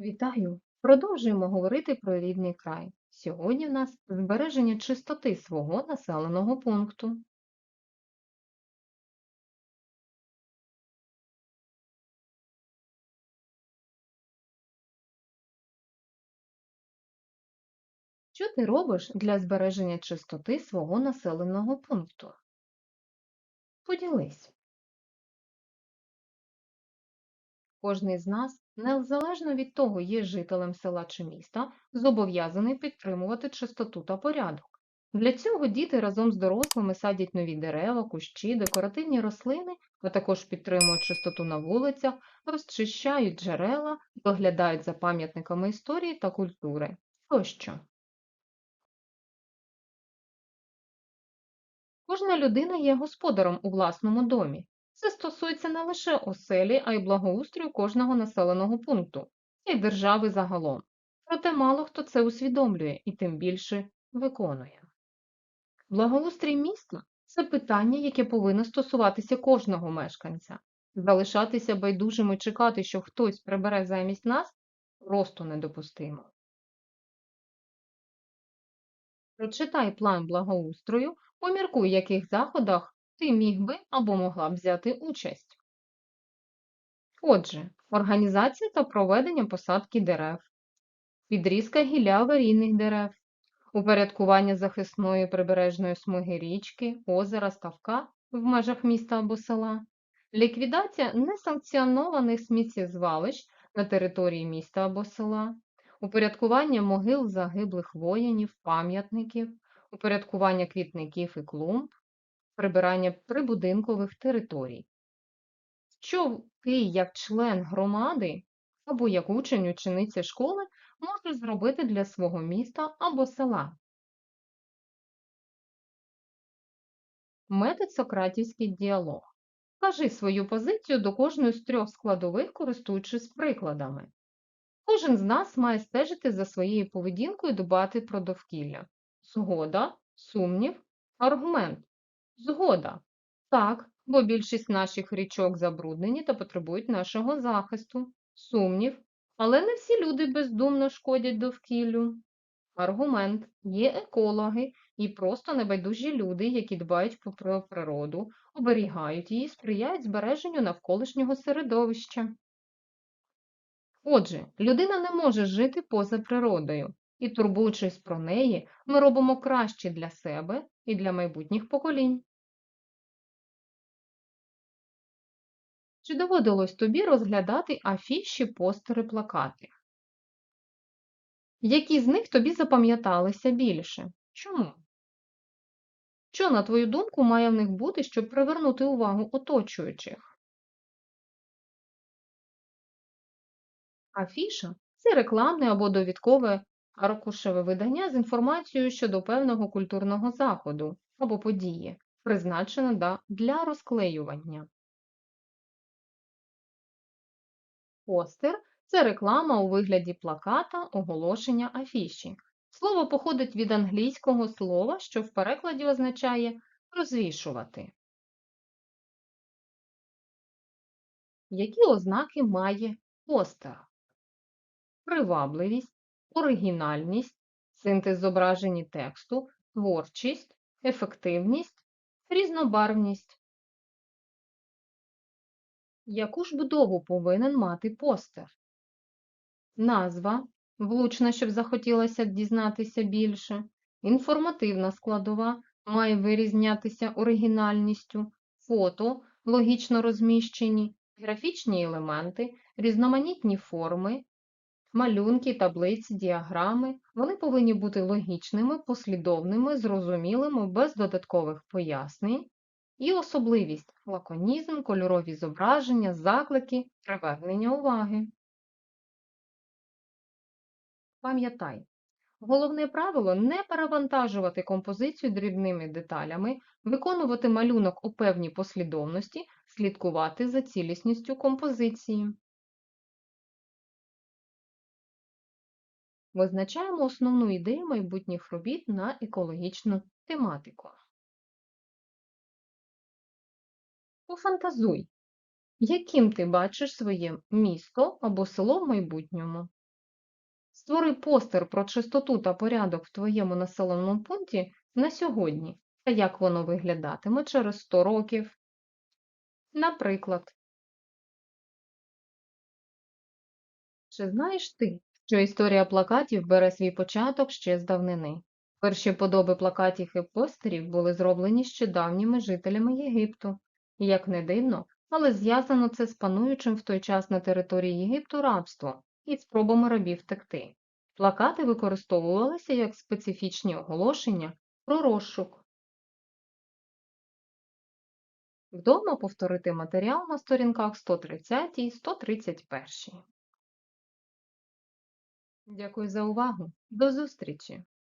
Вітаю! Продовжуємо говорити про рідний край. Сьогодні в нас збереження чистоти свого населеного пункту. Що ти робиш для збереження чистоти свого населеного пункту? Поділись. Кожний з нас, незалежно від того, є жителем села чи міста, зобов'язаний підтримувати чистоту та порядок. Для цього діти разом з дорослими садять нові дерева, кущі, декоративні рослини, а також підтримують чистоту на вулицях, розчищають джерела, доглядають за пам'ятниками історії та культури тощо. Кожна людина є господарем у власному домі. Це стосується не лише оселі, а й благоустрою кожного населеного пункту і держави загалом. Проте мало хто це усвідомлює і тим більше виконує. Благоустрій міста це питання, яке повинно стосуватися кожного мешканця. Залишатися байдужим і чекати, що хтось прибере замість нас, просто недопустимо. Прочитай план благоустрою, поміркуй, яких заходах ти міг би або могла б взяти участь. Отже, організація та проведення посадки дерев, підрізка гілля аварійних дерев, упорядкування захисної прибережної смуги річки, озера, ставка в межах міста або села, ліквідація несанкціонованих сміттєзвалищ на території міста або села, упорядкування могил загиблих воїнів, пам'ятників, упорядкування квітників і клумб, прибирання прибудинкових територій. Що ти, як член громади або як учень учениця школи, можеш зробити для свого міста або села? Метод Сократівський діалог. Кажи свою позицію до кожної з трьох складових, користуючись прикладами. Кожен з нас має стежити за своєю поведінкою і дбати про довкілля. Згода, сумнів, аргумент. Згода. Так, бо більшість наших річок забруднені та потребують нашого захисту. Сумнів. Але не всі люди бездумно шкодять довкіллю. Аргумент. Є екологи і просто небайдужі люди, які дбають про природу, оберігають її, сприяють збереженню навколишнього середовища. Отже, людина не може жити поза природою, і, турбуючись про неї, ми робимо краще для себе і для майбутніх поколінь. Чи доводилось тобі розглядати афіші, постери, плакати? Які з них тобі запам'яталися більше? Чому? Що, на твою думку, має в них бути, щоб привернути увагу оточуючих? Афіша це рекламне або довідкове аркушеве видання з інформацією щодо певного культурного заходу або події, призначене для розклеювання. Постер це реклама у вигляді плаката, оголошення афіші. Слово походить від англійського слова, що в перекладі означає розвішувати. Які ознаки має постер? Привабливість, оригінальність, синтез зображені тексту, творчість, ефективність, різнобарвність. Яку ж будову повинен мати постер? Назва, влучна, щоб захотілося дізнатися більше, інформативна складова. Має вирізнятися оригінальністю, фото. Логічно розміщені, графічні елементи, різноманітні форми, малюнки, таблиці, діаграми. Вони повинні бути логічними, послідовними, зрозумілими, без додаткових пояснень. І особливість лаконізм, кольорові зображення, заклики, привернення уваги. Пам'ятай, головне правило не перевантажувати композицію дрібними деталями, виконувати малюнок у певній послідовності, слідкувати за цілісністю композиції. Визначаємо основну ідею майбутніх робіт на екологічну тематику. Пофантазуй, яким ти бачиш своє місто або село в майбутньому. Створи постер про чистоту та порядок в твоєму населеному пункті на сьогодні, та як воно виглядатиме через 100 років. Наприклад, чи знаєш ти, що історія плакатів бере свій початок ще з давнини? Перші подоби плакатів і постерів були зроблені ще давніми жителями Єгипту. Як не дивно, але зв'язано це з пануючим в той час на території Єгипту рабством і спробами рабів втекти. Плакати використовувалися як специфічні оголошення про розшук. Вдома повторити матеріал на сторінках 130 і 131. Дякую за увагу. До зустрічі!